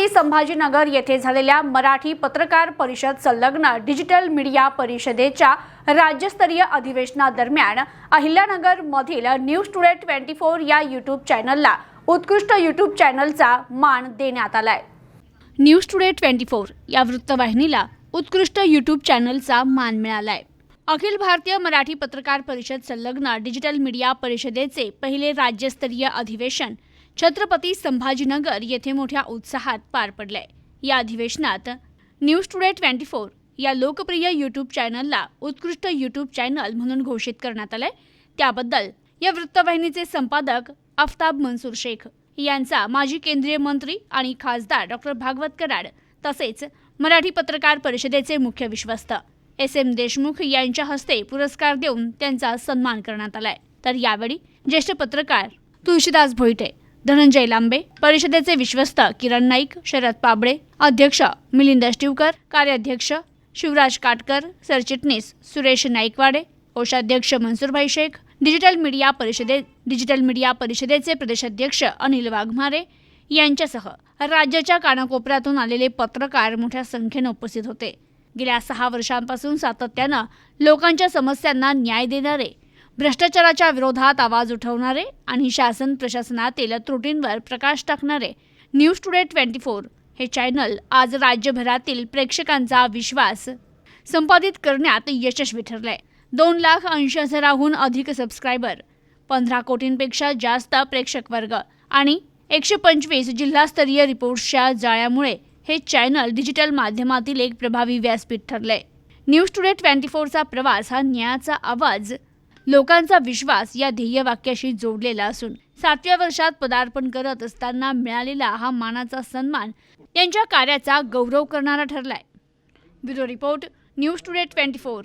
छत्रपती संभाजीनगर येथे झालेल्या मराठी पत्रकार परिषद संलग्न डिजिटल मीडिया परिषदेच्या राज्यस्तरीय अधिवेशनादरम्यान अहिल्यानगर मधील न्यूज टुडे ट्वेंटी फोर या यूट्यूब चॅनलला उत्कृष्ट यूट्यूब चॅनलचा मान देण्यात आलाय. न्यूज टुडे ट्वेंटी फोर या वृत्तवाहिनीला उत्कृष्ट यूट्यूब चॅनलचा मान मिळालाय. अखिल भारतीय मराठी पत्रकार परिषद संलग्न डिजिटल मीडिया परिषदेचे पहिले राज्यस्तरीय अधिवेशन छत्रपती संभाजीनगर येथे मोठ्या उत्साहात पार पडले या अधिवेशनात न्यूज टुडे ट्वेंटी फोर या लोकप्रिय यूट्यूब चॅनलला उत्कृष्ट यूट्यूब चॅनल म्हणून घोषित करण्यात आलंय. त्याबद्दल या वृत्तवाहिनीचे संपादक आफताब मनसूर शेख यांचा माजी केंद्रीय मंत्री आणि खासदार डॉक्टर भागवत कराड तसेच मराठी पत्रकार परिषदेचे मुख्य विश्वस्त एस एम देशमुख यांच्या हस्ते पुरस्कार देऊन त्यांचा सन्मान करण्यात आलाय. तर यावेळी ज्येष्ठ पत्रकार तुळशीदास भोईटे धनंजय लांबे परिषदेचे विश्वस्त किरण नाईक शरद पाबळे अध्यक्ष मिलिंद शिवकर कार्याध्यक्ष शिवराज काटकर सरचिटणीस सुरेश नाईकवाडे कोषाध्यक्ष मनसुरभाई शेख डिजिटल मीडिया परिषदे डिजिटल मीडिया परिषदेचे प्रदेशाध्यक्ष अनिल वाघमारे यांच्यासह राज्याच्या कानाकोपऱ्यातून आलेले पत्रकार मोठ्या संख्येनं उपस्थित होते. गेल्या सहा वर्षांपासून सातत्यानं लोकांच्या समस्यांना न्याय देणारे भ्रष्टाचाराच्या विरोधात आवाज उठवणारे आणि शासन प्रशासनातील त्रुटींवर प्रकाश टाकणारे न्यूज टुडे ट्वेंटी फोर हे चॅनल आज राज्यभरातील प्रेक्षकांचा विश्वास संपादित करण्यात यशस्वी ठरलंय. दोन लाख ऐंशी हजाराहून अधिक सबस्क्रायबर पंधरा कोटींपेक्षा जास्त प्रेक्षक वर्ग आणि एकशे पंचवीस जिल्हास्तरीय रिपोर्ट्सच्या जाळ्यामुळे हे चॅनल डिजिटल माध्यमातील एक प्रभावी व्यासपीठ ठरलंय. न्यूज टुडे ट्वेंटी फोरचा प्रवास हा न्यायाचा आवाज लोकांचा विश्वास या ध्येयवाक्याशी जोडलेला असून सातव्या वर्षात पदार्पण करत असताना मिळालेला हा मानाचा सन्मान यांच्या कार्याचा गौरव करणारा ठरलाय. Bureau report news today twenty four.